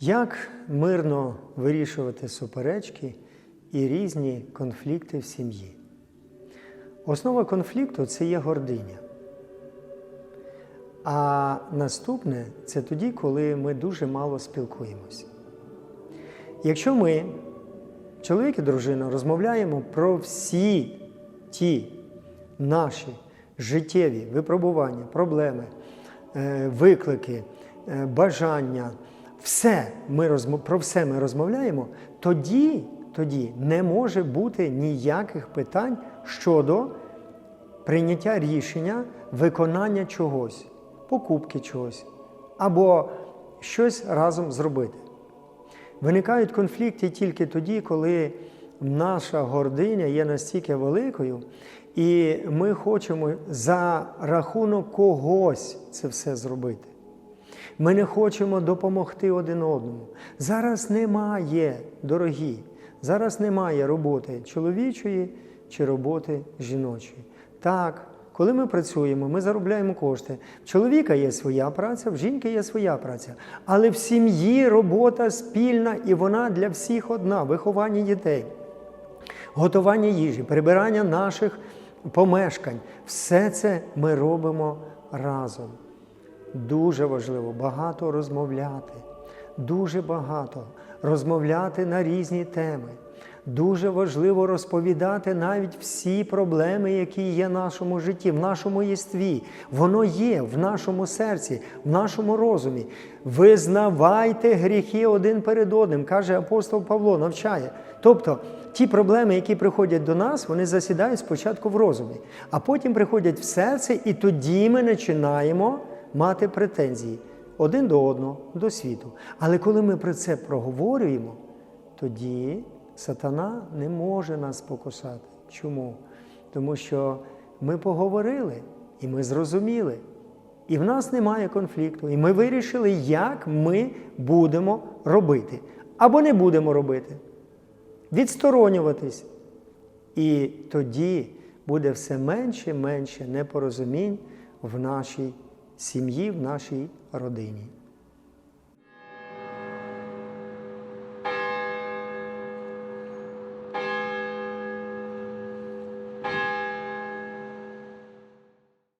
Як мирно вирішувати суперечки і різні конфлікти в сім'ї? Основа конфлікту це є гординя. А наступне це тоді, коли ми дуже мало спілкуємося. Якщо ми, чоловік і дружина, розмовляємо про всі ті наші життєві випробування, проблеми, е, виклики, е, бажання, все ми розмо- про все ми розмовляємо, тоді, тоді не може бути ніяких питань щодо прийняття рішення виконання чогось, покупки чогось або щось разом зробити. Виникають конфлікти тільки тоді, коли наша гординя є настільки великою, і ми хочемо за рахунок когось це все зробити. Ми не хочемо допомогти один одному. Зараз немає, дорогі, зараз немає роботи чоловічої чи роботи жіночої. Так, коли ми працюємо, ми заробляємо кошти. В чоловіка є своя праця, в жінки є своя праця. Але в сім'ї робота спільна і вона для всіх одна виховання дітей готування їжі, прибирання наших помешкань. Все це ми робимо разом. Дуже важливо багато розмовляти, дуже багато розмовляти на різні теми. Дуже важливо розповідати навіть всі проблеми, які є в нашому житті, в нашому єстві. Воно є в нашому серці, в нашому розумі. Визнавайте гріхи один перед одним, каже апостол Павло, навчає. Тобто ті проблеми, які приходять до нас, вони засідають спочатку в розумі, а потім приходять в серце, і тоді ми починаємо мати претензії один до одного, до світу. Але коли ми про це проговорюємо, тоді сатана не може нас покусати. Чому? Тому що ми поговорили і ми зрозуміли. І в нас немає конфлікту. І ми вирішили, як ми будемо робити. Або не будемо робити. Відсторонюватись. І тоді буде все менше і менше непорозумінь в нашій сім'ї, в нашій родині.